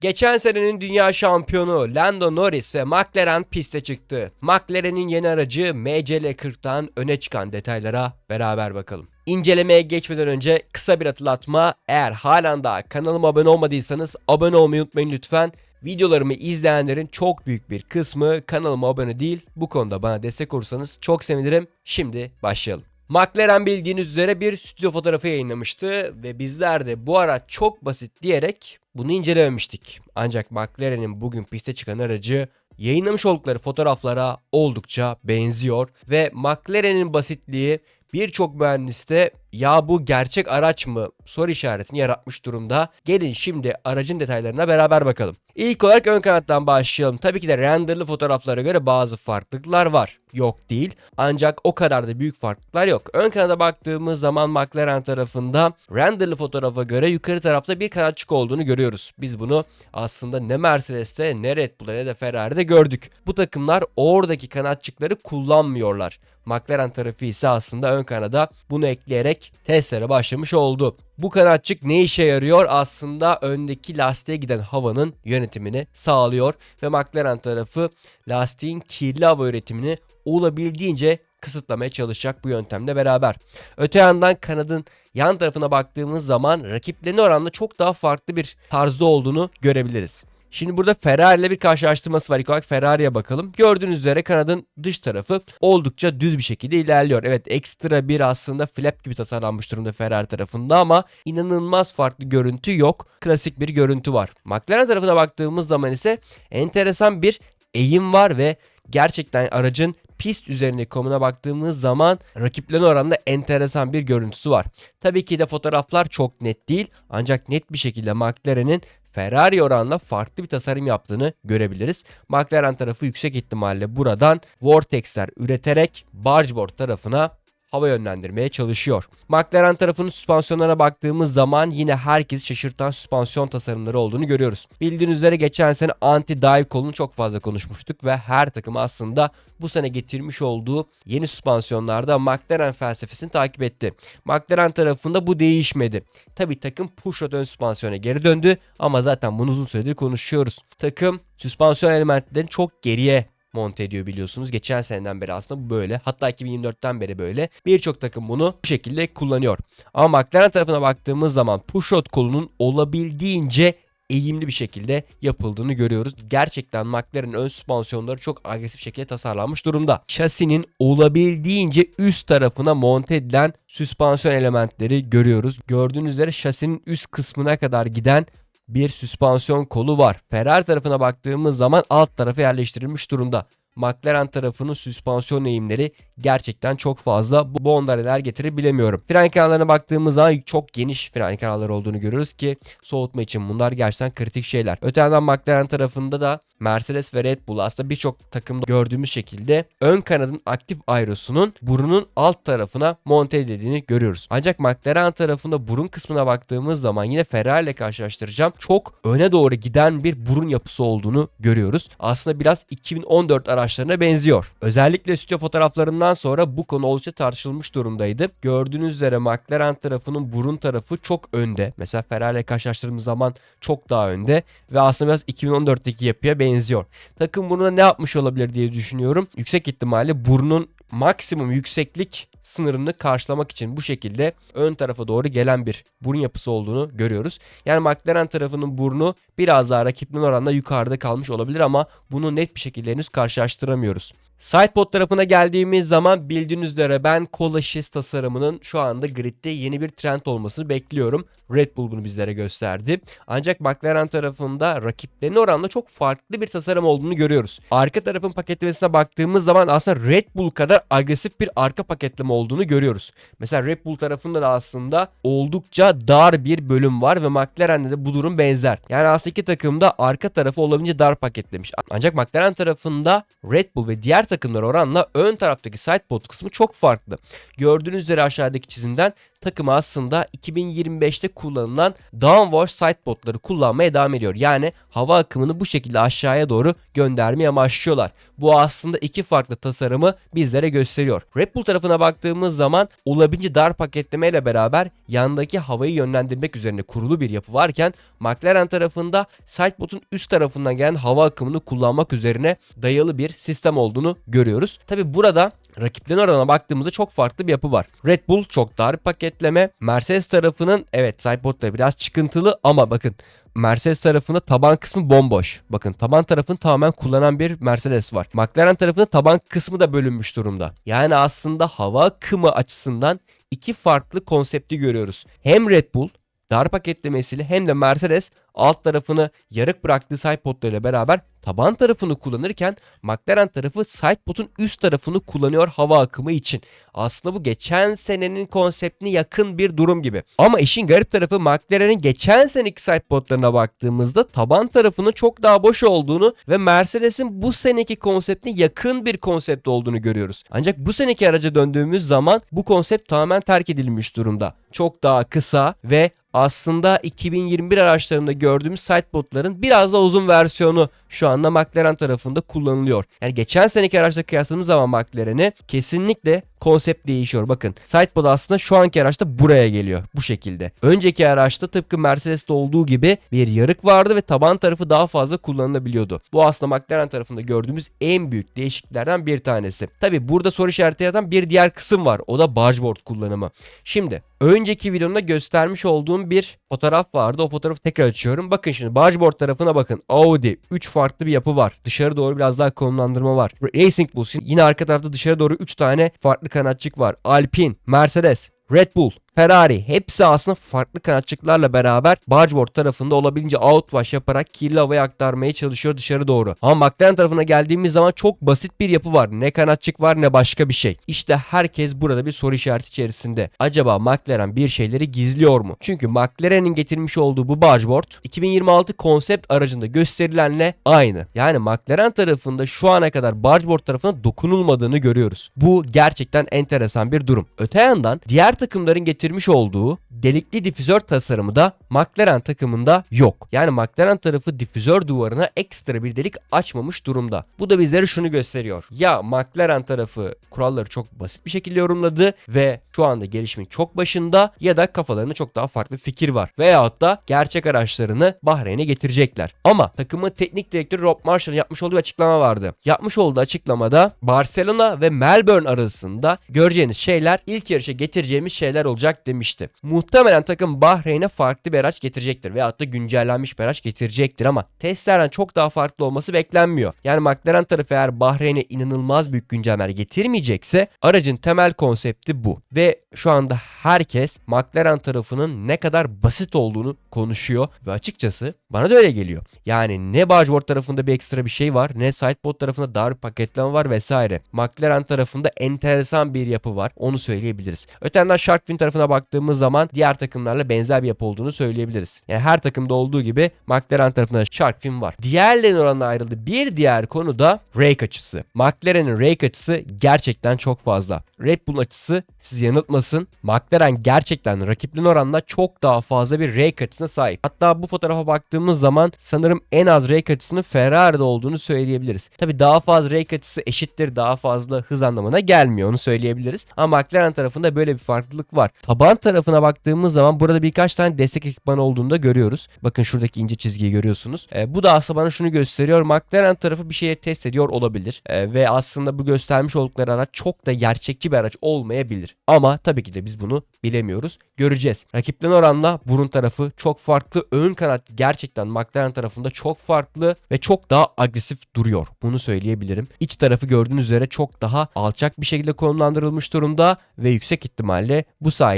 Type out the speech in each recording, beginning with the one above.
Geçen senenin dünya şampiyonu Lando Norris ve McLaren piste çıktı. McLaren'in yeni aracı MCL40'tan öne çıkan detaylara beraber bakalım. İncelemeye geçmeden önce kısa bir hatırlatma. Eğer halen daha kanalıma abone olmadıysanız abone olmayı unutmayın lütfen. Videolarımı izleyenlerin çok büyük bir kısmı kanalıma abone değil. Bu konuda bana destek olursanız çok sevinirim. Şimdi başlayalım. McLaren bildiğiniz üzere bir stüdyo fotoğrafı yayınlamıştı ve bizler de bu araç çok basit diyerek bunu incelememiştik. Ancak McLaren'in bugün piste çıkan aracı yayınlamış oldukları fotoğraflara oldukça benziyor ve McLaren'in basitliği birçok mühendiste ya bu gerçek araç mı soru işaretini yaratmış durumda. Gelin şimdi aracın detaylarına beraber bakalım. İlk olarak ön kanattan başlayalım. Tabii ki de renderlı fotoğraflara göre bazı farklılıklar var. Yok değil. Ancak o kadar da büyük farklılıklar yok. Ön kanada baktığımız zaman McLaren tarafında renderlı fotoğrafa göre yukarı tarafta bir kanatçık olduğunu görüyoruz. Biz bunu aslında ne Mercedes'te ne Red Bull'da ne de Ferrari'de gördük. Bu takımlar oradaki kanatçıkları kullanmıyorlar. McLaren tarafı ise aslında ön kanada bunu ekleyerek testlere başlamış oldu. Bu kanatçık ne işe yarıyor? Aslında öndeki lastiğe giden havanın yönetimini sağlıyor ve McLaren tarafı lastiğin kirli hava üretimini olabildiğince kısıtlamaya çalışacak bu yöntemle beraber. Öte yandan kanadın yan tarafına baktığımız zaman rakiplerine oranla çok daha farklı bir tarzda olduğunu görebiliriz. Şimdi burada Ferrari ile bir karşılaştırması var. İlk olarak Ferrari'ye bakalım. Gördüğünüz üzere kanadın dış tarafı oldukça düz bir şekilde ilerliyor. Evet ekstra bir aslında flap gibi tasarlanmış durumda Ferrari tarafında ama inanılmaz farklı görüntü yok. Klasik bir görüntü var. McLaren tarafına baktığımız zaman ise enteresan bir eğim var ve gerçekten aracın pist üzerindeki konumuna baktığımız zaman rakiplerine oranla enteresan bir görüntüsü var. Tabii ki de fotoğraflar çok net değil ancak net bir şekilde McLaren'in Ferrari oranla farklı bir tasarım yaptığını görebiliriz. McLaren tarafı yüksek ihtimalle buradan vortexler üreterek bargeboard tarafına hava yönlendirmeye çalışıyor. McLaren tarafının süspansiyonlara baktığımız zaman yine herkes şaşırtan süspansiyon tasarımları olduğunu görüyoruz. Bildiğiniz üzere geçen sene anti-dive kolunu çok fazla konuşmuştuk ve her takım aslında bu sene getirmiş olduğu yeni süspansiyonlarda McLaren felsefesini takip etti. McLaren tarafında bu değişmedi. Tabi takım pushrod ön süspansiyona geri döndü ama zaten bunu uzun süredir konuşuyoruz. Takım süspansiyon elementlerini çok geriye monte ediyor biliyorsunuz. Geçen seneden beri aslında bu böyle. Hatta 2024'ten beri böyle. Birçok takım bunu bu şekilde kullanıyor. Ama McLaren tarafına baktığımız zaman pushrod kolunun olabildiğince eğimli bir şekilde yapıldığını görüyoruz. Gerçekten McLaren'in ön süspansiyonları çok agresif şekilde tasarlanmış durumda. Şasinin olabildiğince üst tarafına monte edilen süspansiyon elementleri görüyoruz. Gördüğünüz üzere şasinin üst kısmına kadar giden bir süspansiyon kolu var. Ferrari tarafına baktığımız zaman alt tarafa yerleştirilmiş durumda. McLaren tarafının süspansiyon eğimleri gerçekten çok fazla. Bu, onda neler getirir. Fren kanallarına baktığımız zaman çok geniş fren kanalları olduğunu görüyoruz ki soğutma için bunlar gerçekten kritik şeyler. Öte yandan McLaren tarafında da Mercedes ve Red Bull aslında birçok takımda gördüğümüz şekilde ön kanadın aktif aerosunun burunun alt tarafına monte edildiğini görüyoruz. Ancak McLaren tarafında burun kısmına baktığımız zaman yine Ferrari ile karşılaştıracağım. Çok öne doğru giden bir burun yapısı olduğunu görüyoruz. Aslında biraz 2014 araçlarına benziyor. Özellikle stüdyo fotoğraflarından sonra bu konu oldukça tartışılmış durumdaydı. Gördüğünüz üzere McLaren tarafının burun tarafı çok önde. Mesela Ferrari ile karşılaştırdığımız zaman çok daha önde ve aslında biraz 2014'teki yapıya benziyor. Takım burada ne yapmış olabilir diye düşünüyorum. Yüksek ihtimalle burnun maksimum yükseklik sınırını karşılamak için bu şekilde ön tarafa doğru gelen bir burun yapısı olduğunu görüyoruz. Yani McLaren tarafının burnu biraz daha rakibinin oranla yukarıda kalmış olabilir ama bunu net bir şekilde henüz karşılaştıramıyoruz. Sidepod tarafına geldiğimiz zaman bildiğiniz üzere ben kola şiş tasarımının şu anda gridde yeni bir trend olmasını bekliyorum. Red Bull bunu bizlere gösterdi. Ancak McLaren tarafında rakiplerine oranla çok farklı bir tasarım olduğunu görüyoruz. Arka tarafın paketlemesine baktığımız zaman aslında Red Bull kadar agresif bir arka paketleme olduğunu görüyoruz. Mesela Red Bull tarafında da aslında oldukça dar bir bölüm var ve McLaren'de de bu durum benzer. Yani aslında iki takım da arka tarafı olabildiğince dar paketlemiş. Ancak McLaren tarafında Red Bull ve diğer takımlar oranla ön taraftaki sidepod kısmı çok farklı. Gördüğünüz üzere aşağıdaki çizimden takım aslında 2025'te kullanılan downward sidebotları kullanmaya devam ediyor. Yani hava akımını bu şekilde aşağıya doğru göndermeye amaçlıyorlar. Bu aslında iki farklı tasarımı bizlere gösteriyor. Red Bull tarafına baktığımız zaman olabildiğince dar paketlemeyle beraber yandaki havayı yönlendirmek üzerine kurulu bir yapı varken McLaren tarafında sidebot'un üst tarafından gelen hava akımını kullanmak üzerine dayalı bir sistem olduğunu görüyoruz. Tabi burada rakiplerine oranına baktığımızda çok farklı bir yapı var. Red Bull çok dar paketleme. Mercedes tarafının evet sidebot da biraz çıkıntılı ama bakın Mercedes tarafında taban kısmı bomboş. Bakın taban tarafını tamamen kullanan bir Mercedes var. McLaren tarafında taban kısmı da bölünmüş durumda. Yani aslında hava akımı açısından iki farklı konsepti görüyoruz. Hem Red Bull dar paketlemesiyle hem de Mercedes alt tarafını yarık bıraktığı sidepodlarıyla beraber taban tarafını kullanırken McLaren tarafı sidepod'un üst tarafını kullanıyor hava akımı için. Aslında bu geçen senenin konseptine yakın bir durum gibi. Ama işin garip tarafı McLaren'in geçen seneki sidepodlarına baktığımızda taban tarafının çok daha boş olduğunu ve Mercedes'in bu seneki konseptine yakın bir konsept olduğunu görüyoruz. Ancak bu seneki araca döndüğümüz zaman bu konsept tamamen terk edilmiş durumda. Çok daha kısa ve aslında 2021 araçlarında gördüğümüz sidepodların biraz da uzun versiyonu şu anda McLaren tarafında kullanılıyor. Yani geçen seneki araçla kıyasladığımız zaman McLaren'i kesinlikle konsept değişiyor. Bakın sidepod aslında şu anki araçta buraya geliyor bu şekilde. Önceki araçta tıpkı Mercedes'te olduğu gibi bir yarık vardı ve taban tarafı daha fazla kullanılabiliyordu. Bu aslında McLaren tarafında gördüğümüz en büyük değişikliklerden bir tanesi. Tabi burada soru işareti yaratan bir diğer kısım var. O da bargeboard kullanımı. Şimdi önceki videomda göstermiş olduğum bir fotoğraf vardı. O fotoğrafı tekrar açıyorum. Bakın şimdi bargeboard tarafına bakın. Audi 3 farklı bir yapı var. Dışarı doğru biraz daha konumlandırma var. Racing Bulls yine arka tarafta dışarı doğru 3 tane farklı kanatçık var. Alpine, Mercedes, Red Bull, Ferrari hepsi aslında farklı kanatçıklarla beraber bargeboard tarafında olabildiğince outwash yaparak kirli havaya aktarmaya çalışıyor dışarı doğru. Ama McLaren tarafına geldiğimiz zaman çok basit bir yapı var. Ne kanatçık var ne başka bir şey. İşte herkes burada bir soru işareti içerisinde. Acaba McLaren bir şeyleri gizliyor mu? Çünkü McLaren'in getirmiş olduğu bu bargeboard 2026 konsept aracında gösterilenle aynı. Yani McLaren tarafında şu ana kadar bargeboard tarafına dokunulmadığını görüyoruz. Bu gerçekten enteresan bir durum. Öte yandan diğer takımların getirmiş olduğu delikli difüzör tasarımı da McLaren takımında yok. Yani McLaren tarafı difüzör duvarına ekstra bir delik açmamış durumda. Bu da bizlere şunu gösteriyor. Ya McLaren tarafı kuralları çok basit bir şekilde yorumladı ve şu anda gelişimin çok başında ya da kafalarında çok daha farklı fikir var. Veyahut da gerçek araçlarını Bahreyn'e getirecekler. Ama takımın teknik direktörü Rob Marshall yapmış olduğu açıklama vardı. Yapmış olduğu açıklamada Barcelona ve Melbourne arasında göreceğiniz şeyler ilk yarışa getireceğimiz şeyler olacak demişti. Muhtemelen takım Bahreyn'e farklı bir araç getirecektir veyahut da güncellenmiş bir araç getirecektir ama testlerden çok daha farklı olması beklenmiyor. Yani McLaren tarafı eğer Bahreyn'e inanılmaz büyük güncellemeler getirmeyecekse aracın temel konsepti bu. Ve şu anda herkes McLaren tarafının ne kadar basit olduğunu konuşuyor ve açıkçası bana da öyle geliyor. Yani ne bargeboard tarafında bir ekstra bir şey var ne sideboard tarafında dar paketleme var vesaire. McLaren tarafında enteresan bir yapı var onu söyleyebiliriz. Öte yandan Sharkfin tarafına baktığımız zaman diğer takımlarla benzer bir yapı olduğunu söyleyebiliriz. Yani her takımda olduğu gibi McLaren tarafında Sharkfin var. Diğerlerinin oranına ayrıldı. Bir diğer konu da rake açısı. McLaren'in rake açısı gerçekten çok fazla. Red Bull açısı sizi yanıltmasın. McLaren gerçekten rakiplerine oranla çok daha fazla bir rake açısına sahip. Hatta bu fotoğrafa baktığımız zaman sanırım en az rake açısının Ferrari'de olduğunu söyleyebiliriz. Tabi daha fazla rake açısı eşittir daha fazla hız anlamına gelmiyor onu söyleyebiliriz. Ama McLaren tarafında böyle bir farklılık var. Taban tarafına baktığımız zaman burada birkaç tane destek ekipmanı olduğunu da görüyoruz. Bakın şuradaki ince çizgiyi görüyorsunuz. E, bu da aslında bana şunu gösteriyor. McLaren tarafı bir şeye test ediyor olabilir. E, ve aslında bu göstermiş oldukları araç çok da gerçekçi bir araç olmayabilir. Ama tabii ki de biz bunu bilemiyoruz. Göreceğiz. Rakiplerine oranla burun tarafı çok farklı. Ön kanat gerçekten McLaren tarafında çok farklı ve çok daha agresif duruyor. Bunu söyleyebilirim. İç tarafı gördüğünüz üzere çok daha alçak bir şekilde konumlandırılmış durumda ve yüksek ihtimalle bu sayede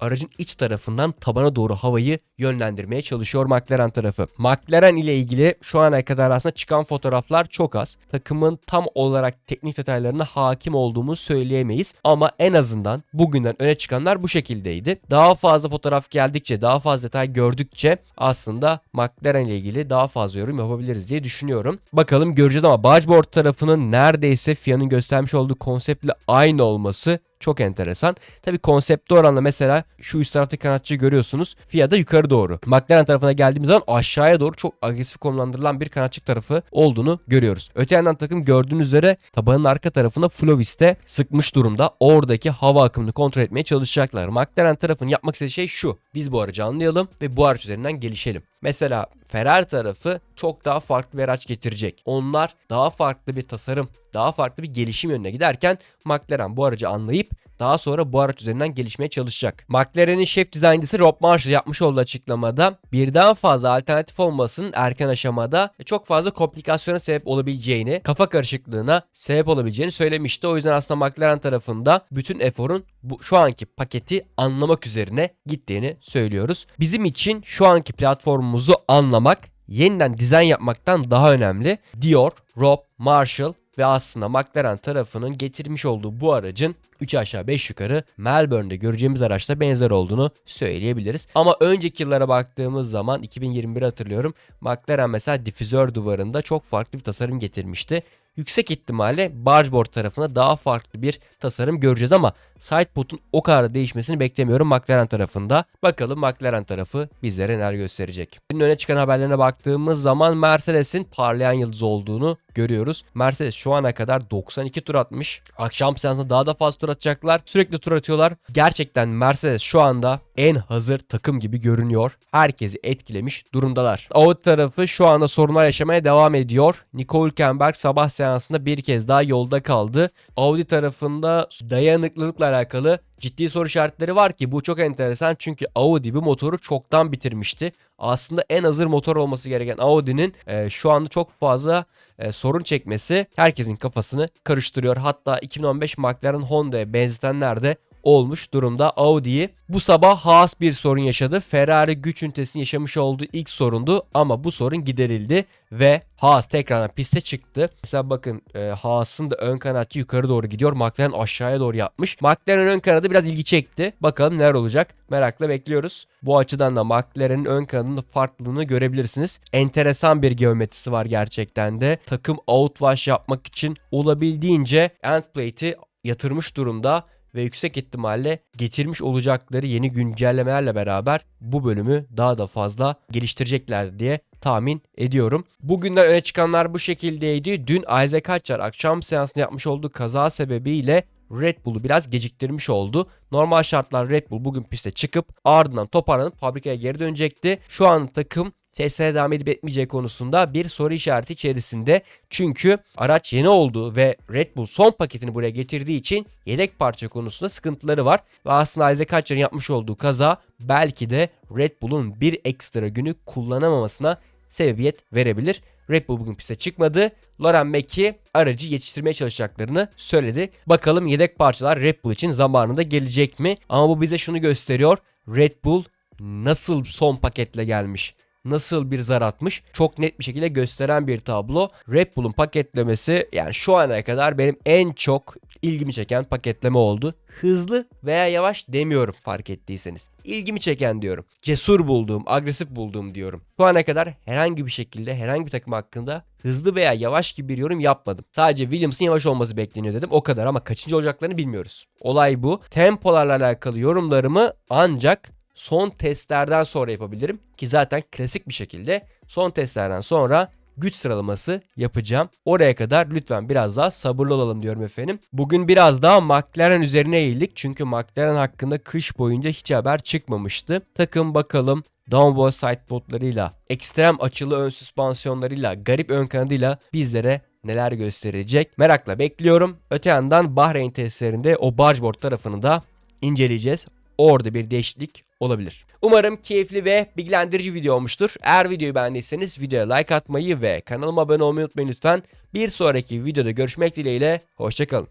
aracın iç tarafından tabana doğru havayı yönlendirmeye çalışıyor McLaren tarafı. McLaren ile ilgili şu ana kadar aslında çıkan fotoğraflar çok az. Takımın tam olarak teknik detaylarına hakim olduğumuzu söyleyemeyiz ama en azından bugünden öne çıkanlar bu şekildeydi. Daha fazla fotoğraf geldikçe, daha fazla detay gördükçe aslında McLaren ile ilgili daha fazla yorum yapabiliriz diye düşünüyorum. Bakalım göreceğiz ama Bargeboard tarafının neredeyse FIA'nın göstermiş olduğu konseptle aynı olması Çok enteresan. Tabi konsepte oranla mesela şu üst taraftaki kanatçıyı görüyorsunuz. FIA da yukarı doğru. McLaren tarafına geldiğimiz zaman aşağıya doğru çok agresif konumlandırılan bir kanatçı tarafı olduğunu görüyoruz. Öte yandan takım gördüğünüz üzere tabanın arka tarafına Flovis'te sıkmış durumda. Oradaki hava akımını kontrol etmeye çalışacaklar. McLaren tarafının yapmak istediği şey şu. Biz bu aracı anlayalım ve bu araç üzerinden gelişelim. Mesela Ferrari tarafı çok daha farklı bir araç getirecek. Onlar daha farklı bir tasarım, daha farklı bir gelişim yönüne giderken McLaren bu aracı anlayıp daha sonra bu araç üzerinden gelişmeye çalışacak. McLaren'in şef dizayncısı Rob Marshall yapmış olduğu açıklamada birden fazla alternatif olmasının erken aşamada çok fazla komplikasyona sebep olabileceğini, kafa karışıklığına sebep olabileceğini söylemişti. O yüzden aslında McLaren tarafında bütün eforun bu şu anki paketi anlamak üzerine gittiğini söylüyoruz. Bizim için şu anki platformumuzu anlamak yeniden dizayn yapmaktan daha önemli. Dior, Rob, Marshall ve aslında McLaren tarafının getirmiş olduğu bu aracın 3 aşağı 5 yukarı Melbourne'de göreceğimiz araçla benzer olduğunu söyleyebiliriz. Ama önceki yıllara baktığımız zaman 2021 hatırlıyorum. McLaren mesela difüzör duvarında çok farklı bir tasarım getirmişti. Yüksek ihtimalle bargeboard tarafına daha farklı bir tasarım göreceğiz ama sidepod'un o kadar da değişmesini beklemiyorum McLaren tarafında. Bakalım McLaren tarafı bizlere neler gösterecek. Günün öne çıkan haberlerine baktığımız zaman Mercedes'in parlayan yıldız olduğunu görüyoruz. Mercedes şu ana kadar 92 tur atmış. Akşam seansında daha da fazla tur atacaklar. Sürekli tur atıyorlar. Gerçekten Mercedes şu anda en hazır takım gibi görünüyor. Herkesi etkilemiş durumdalar. Audi tarafı şu anda sorunlar yaşamaya devam ediyor. Nico Hülkenberg sabah seansında bir kez daha yolda kaldı. Audi tarafında dayanıklılıkla alakalı ciddi soru işaretleri var ki bu çok enteresan çünkü Audi bu motoru çoktan bitirmişti. Aslında en hazır motor olması gereken Audi'nin e, şu anda çok fazla e, sorun çekmesi herkesin kafasını karıştırıyor. Hatta 2015 McLaren Honda'ya benzetenler de olmuş durumda Audi'yi. Bu sabah Haas bir sorun yaşadı. Ferrari güç ünitesinin yaşamış olduğu ilk sorundu ama bu sorun giderildi ve Haas tekrardan piste çıktı. Mesela bakın e, Haas'ın da ön kanatçı yukarı doğru gidiyor. McLaren aşağıya doğru yapmış. McLaren ön kanadı biraz ilgi çekti. Bakalım neler olacak. Merakla bekliyoruz. Bu açıdan da McLaren'in ön kanadının farklılığını görebilirsiniz. Enteresan bir geometrisi var gerçekten de. Takım outwash yapmak için olabildiğince end plate'i yatırmış durumda ve yüksek ihtimalle getirmiş olacakları yeni güncellemelerle beraber bu bölümü daha da fazla geliştirecekler diye tahmin ediyorum. Bugünden öne çıkanlar bu şekildeydi. Dün Isaac Hatcher akşam seansında yapmış olduğu kaza sebebiyle Red Bull'u biraz geciktirmiş oldu. Normal şartlar Red Bull bugün piste çıkıp ardından toparlanıp fabrikaya geri dönecekti. Şu an takım testlere devam edip etmeyeceği konusunda bir soru işareti içerisinde. Çünkü araç yeni oldu ve Red Bull son paketini buraya getirdiği için yedek parça konusunda sıkıntıları var. Ve aslında Isaac Hatcher'ın yapmış olduğu kaza belki de Red Bull'un bir ekstra günü kullanamamasına sebebiyet verebilir. Red Bull bugün piste çıkmadı. Loren Mackie aracı yetiştirmeye çalışacaklarını söyledi. Bakalım yedek parçalar Red Bull için zamanında gelecek mi? Ama bu bize şunu gösteriyor. Red Bull nasıl son paketle gelmiş? Nasıl bir zar atmış çok net bir şekilde gösteren bir tablo. Red Bull'un paketlemesi yani şu ana kadar benim en çok ilgimi çeken paketleme oldu. Hızlı veya yavaş demiyorum fark ettiyseniz. İlgimi çeken diyorum. Cesur bulduğum, agresif bulduğum diyorum. Şu ana kadar herhangi bir şekilde herhangi bir takım hakkında hızlı veya yavaş gibi bir yorum yapmadım. Sadece Williams'ın yavaş olması bekleniyor dedim. O kadar ama kaçıncı olacaklarını bilmiyoruz. Olay bu. Tempolarla alakalı yorumlarımı ancak son testlerden sonra yapabilirim. Ki zaten klasik bir şekilde son testlerden sonra güç sıralaması yapacağım. Oraya kadar lütfen biraz daha sabırlı olalım diyorum efendim. Bugün biraz daha McLaren üzerine eğildik. Çünkü McLaren hakkında kış boyunca hiç haber çıkmamıştı. Takım bakalım downboard sidepodlarıyla, ekstrem açılı ön süspansiyonlarıyla, garip ön kanadıyla bizlere neler gösterecek. Merakla bekliyorum. Öte yandan Bahreyn testlerinde o bargeboard tarafını da inceleyeceğiz. Orada bir değişiklik olabilir. Umarım keyifli ve bilgilendirici video olmuştur. Eğer videoyu beğendiyseniz videoya like atmayı ve kanalıma abone olmayı unutmayın lütfen. Bir sonraki videoda görüşmek dileğiyle. Hoşçakalın.